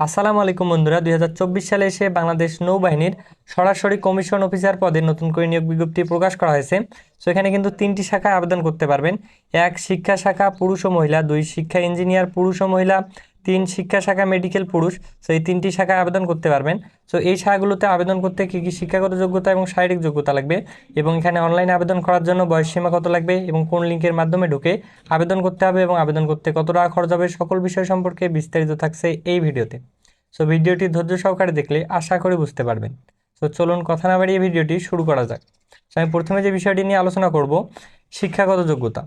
আসসালামু আলাইকুম বন্ধুরা, দুই হাজার চব্বিশ সালে এসে বাংলাদেশ নৌবাহিনীর সরাসরি কমিশন অফিসার পদে নতুন করে নিয়োগ বিজ্ঞপ্তি প্রকাশ করা হয়েছে। সো এখানে কিন্তু তিনটি শাখায় আবেদন করতে পারবেন। এক শিক্ষা শাখা, পুরুষ ও মহিলা, দুই শিক্ষা ইঞ্জিনিয়ার, পুরুষ ও মহিলা তিন শিক্ষা শাখা মেডিকেল পুরুষ সো এই তিনটি শাখায় আবেদন করতে পারবেন। সো এই শাখাগুলোতে আবেদন করতে কী কী শিক্ষাগত যোগ্যতা এবং শারীরিক যোগ্যতা লাগবে এবং এখানে অনলাইনে আবেদন করার জন্য বয়স সীমা কত লাগবে এবং কোন লিঙ্কের মাধ্যমে ঢুকে আবেদন করতে হবে এবং আবেদন করতে কত টাকা খরচ হবে সকল বিষয় সম্পর্কে বিস্তারিত থাকছে এই ভিডিওতে। সো ভিডিওটি ধৈর্য সহকারে দেখলে আশা করি বুঝতে পারবেন। সো চলুন কথা না বাড়িয়ে ভিডিওটি শুরু করা যাক। আমি প্রথমে যে বিষয়টি নিয়ে আলোচনা করব, শিক্ষাগত যোগ্যতা।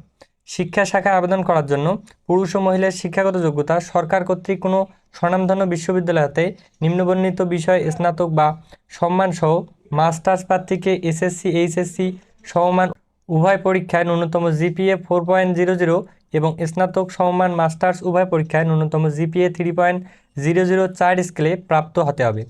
শিক্ষা শাখায় আবেদন করার জন্য পুরুষ ও মহিলার শিক্ষাগত যোগ্যতা সরকার কর্তৃক কোনো স্বনামধন্য বিশ্ববিদ্যালয় হতে নিম্নবর্ণিত বিষয়, স্নাতক বা সম্মানসহ মাস্টার্স প্রার্থীকে এসএসসি, এইচএসসি সমমান উভয় পরীক্ষায় ন্যূনতম GPA four point zero zero এবং স্নাতক সমমান মাস্টার্স উভয় পরীক্ষায় ন্যূনতম GPA three point zero zero চার স্কেলে প্রাপ্ত হতে হবে।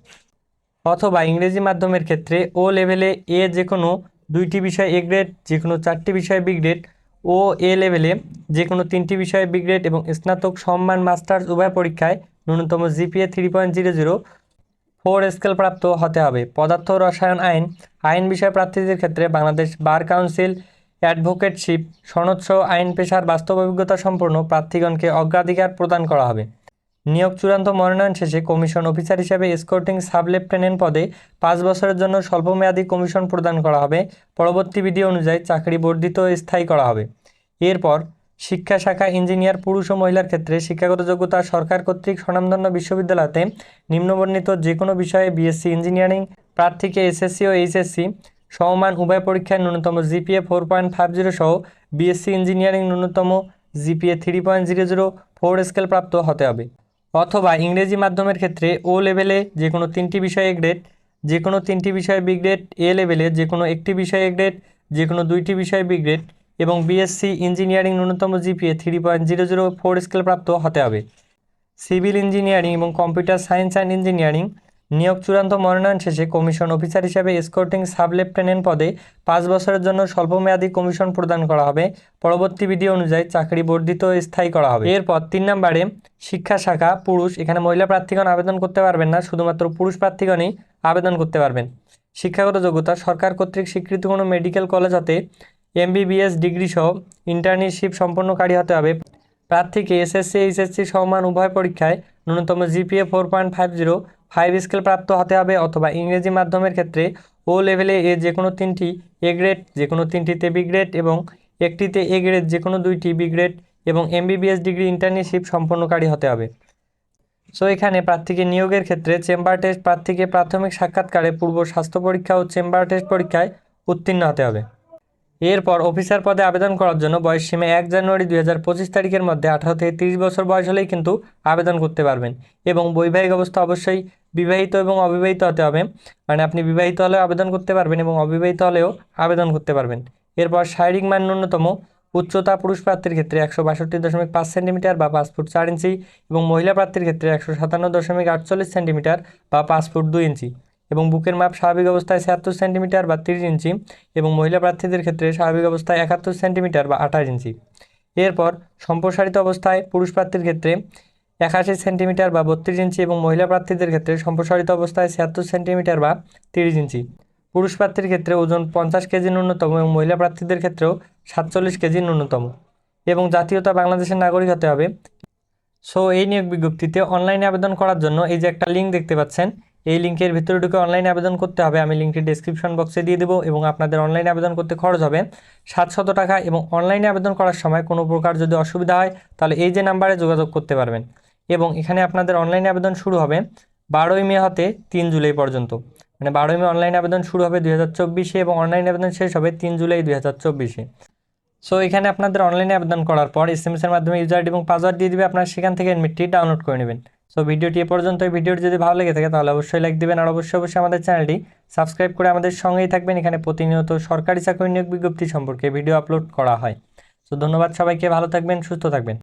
অথবা ইংরেজি মাধ্যমের ক্ষেত্রে ও লেভেলে এ যে কোনো দুইটি বিষয় এ গ্রেড যে কোনো চারটি বিষয় বি গ্রেড ও এ লেভেলে যে কোনো তিনটি বিষয়ে বিগ্রেড এবং স্নাতক সম্মান মাস্টার্স উভয় পরীক্ষায় ন্যূনতম GPA three point zero zero four scale প্রাপ্ত হতে হবে। পদার্থ রসায়ন আইন আইন বিষয় প্রার্থীদের ক্ষেত্রে বাংলাদেশ বার কাউন্সিল অ্যাডভোকেটশিপ সনৎসহ আইন পেশার বাস্তব অভিজ্ঞতা সম্পন্ন প্রার্থীগণকে অগ্রাধিকার প্রদান করা হবে। নিয়োগ চূড়ান্ত মনোনয়ন শেষে কমিশন অফিসার হিসেবে এসকোর্টিং সাব লেফটেন্যান্ট পদে পাঁচ বছরের জন্য স্বল্পমেয়াদী কমিশন প্রদান করা হবে। পরবর্তী বিধি অনুযায়ী চাকরি বর্ধিত স্থায়ী করা হবে। এরপর শিক্ষা শাখা ইঞ্জিনিয়ার পুরুষ ও মহিলার ক্ষেত্রে শিক্ষাগত যোগ্যতা সরকার কর্তৃক স্বনামধন্য বিশ্ববিদ্যালয়তে নিম্নবর্ণিত যে কোনো বিষয়ে বিএসসি ইঞ্জিনিয়ারিং প্রার্থীকে এসএসসি ও এইচএসসি সমমান উভয় পরীক্ষায় ন্যূনতম GPA four point five zero সহ বিএসসি ইঞ্জিনিয়ারিং ন্যূনতম GPA three point zero zero four scale প্রাপ্ত হতে হবে। অথবা ইংরেজি মাধ্যমের ক্ষেত্রে ও লেভেলে যে কোনো তিনটি বিষয়ে গ্রেড যে কোনো তিনটি বিষয়ে বি গ্রেড এ লেভেলে যে কোনো একটি বিষয়ে গ্রেড যে কোনো দুইটি বিষয়ে বি গ্রেড এবং বিএসসি ইঞ্জিনিয়ারিং ন্যূনতম GPA three point zero zero four scale প্রাপ্ত হতে হবে। সিভিল ইঞ্জিনিয়ারিং এবং কম্পিউটার সায়েন্স অ্যান্ড ইঞ্জিনিয়ারিং নিয়োগ চূড়ান্ত মনোনয়ন শেষে কমিশন অফিসার হিসেবে স্কোর্টিং সাব লেফটেন্যান্ট পদে পাঁচ বছরের জন্য স্বল্পমেয়াদী কমিশন প্রদান করা হবে। পরবর্তী বিধি অনুযায়ী চাকরি বর্ধিত স্থায়ী করা হবে। এরপর তিন নম্বরে শিক্ষা শাখা, পুরুষ, এখানে মহিলা প্রার্থীগণ আবেদন করতে পারবেন না, শুধুমাত্র পুরুষ প্রার্থীগণই আবেদন করতে পারবেন। শিক্ষাগত যোগ্যতা, সরকার কর্তৃক স্বীকৃত কোনো মেডিকেল কলেজ হতে এমবিবিএস ডিগ্রি সহ ইন্টার্নশিপ সম্পন্নকারী হতে হবে। প্রার্থীকে এসএসসি, এইচএসসি সমান উভয় পরীক্ষায় ন্যূনতম GPA four point five zero five scale প্রাপ্ত হতে হবে অথবা ইংরেজি মাধ্যমের ক্ষেত্রে ও লেভেলে এ যে কোনো তিনটি এ গ্রেড যে কোনো তিনটিতে বি গ্রেড এবং একটিতে এ গ্রেড যে কোনো দুইটি বি গ্রেড এবং এমবিবিএস ডিগ্রি ইন্টার্নশিপ সম্পন্নকারী হতে হবে। সো এখানে প্রার্থীকে নিয়োগের ক্ষেত্রে চেম্বার টেস্ট প্রার্থীকে প্রাথমিক সাক্ষাৎকারে পূর্ব স্বাস্থ্য পরীক্ষা ও চেম্বার টেস্ট পরীক্ষায় উত্তীর্ণ হতে হবে। এরপর অফিসার পদে আবেদন করার জন্য বয়স সীমা এক জানুয়ারি দুই হাজার পঁচিশ তারিখের মধ্যে আঠারো থেকে তিরিশ বছর বয়স হলেই কিন্তু আবেদন করতে পারবেন এবং বৈবাহিক অবস্থা অবশ্যই বিবাহিত এবং অবিবাহিত হতে হবে। মানে আপনি বিবাহিত হলেও আবেদন করতে পারবেন এবং অবিবাহিত হলেও আবেদন করতে পারবেন। এরপর শারীরিক মান ন্যূনতম, উচ্চতা পুরুষ প্রার্থীর ক্ষেত্রে একশো বাষট্টি দশমিক পাঁচ সেন্টিমিটার বা পাঁচ ফুট চার ইঞ্চি এবং মহিলা প্রার্থীর ক্ষেত্রে একশো সাতান্ন দশমিক আটচল্লিশ সেন্টিমিটার বা পাঁচ ফুট দুই ইঞ্চি এবং বুকের মাপ স্বাভাবিক অবস্থায় ছিয়াত্তর সেন্টিমিটার বা তিরিশ ইঞ্চি এবং মহিলা প্রার্থীদের ক্ষেত্রে স্বাভাবিক অবস্থায় একাত্তর সেন্টিমিটার বা আঠাশ ইঞ্চি। এরপর সম্প্রসারিত অবস্থায় পুরুষ প্রার্থীর ক্ষেত্রে একাশি সেন্টিমিটার বা বত্রিশ ইঞ্চি এবং মহিলা প্রার্থীদের ক্ষেত্রে সম্প্রসারিত অবস্থায় ছিয়াত্তর সেন্টিমিটার বা তিরিশ ইঞ্চি। পুরুষ প্রার্থীর ক্ষেত্রে ওজন পঞ্চাশ কেজি ন্যূনতম এবং মহিলা প্রার্থীদের ক্ষেত্রেও সাতচল্লিশ কেজি ন্যূনতম। এবং জাতীয়তা বাংলাদেশের নাগরিক হতে হবে। সো, এই নিয়োগ বিজ্ঞপ্তিতে অনলাইনে আবেদন করার জন্য এই যে একটা লিঙ্ক দেখতে পাচ্ছেন, এই লিঙ্কের ভিতরে ঢুকে অনলাইনে আবেদন করতে হবে। আমি লিঙ্কটি ডেসক্রিপশন বক্সে দিয়ে দেবো এবং আপনাদের অনলাইনে আবেদন করতে খরচ হবে সাতশত টাকা এবং অনলাইনে আবেদন করার সময় কোনো প্রকার যদি অসুবিধা হয়, তাহলে এই যে নাম্বারে যোগাযোগ করতে পারবেন। এবং এখানে আপনাদের অনলাইনে আবেদন শুরু হবে বারোই মে হতে তিন জুলাই পর্যন্ত। মানে বারোই মে অনলাইন আবেদন শুরু হবে দুই হাজার চব্বিশে এবং অনলাইন আবেদন শেষ হবে তিন জুলাই দুই হাজার চব্বিশে। সো এখানে আপনাদের অনলাইনে আবেদন করার পর এস এম এর মাধ্যমে ইউজার এবং পাসওয়ার্ড দিয়ে দিবে, আপনারা সেখান থেকে এডমিটটি ডাউনলোড করে নেবেন। সো ভিডিওটি এ পর্যন্ত, এই ভিডিওটি যদি ভালো লেগে থাকে তাহলে অবশ্যই লাইক দিবেন আর অবশ্যই অবশ্যই আমাদের চ্যানেলটি সাবস্ক্রাইব করে আমাদের সঙ্গেই থাকবেন। এখানে প্রতিনিয়ত সরকারি চাকরি নিয়োগ বিজ্ঞপ্তি সম্পর্কে ভিডিও আপলোড করা হয়। সো ধন্যবাদ সবাইকে, ভালো থাকবেন, সুস্থ থাকবেন।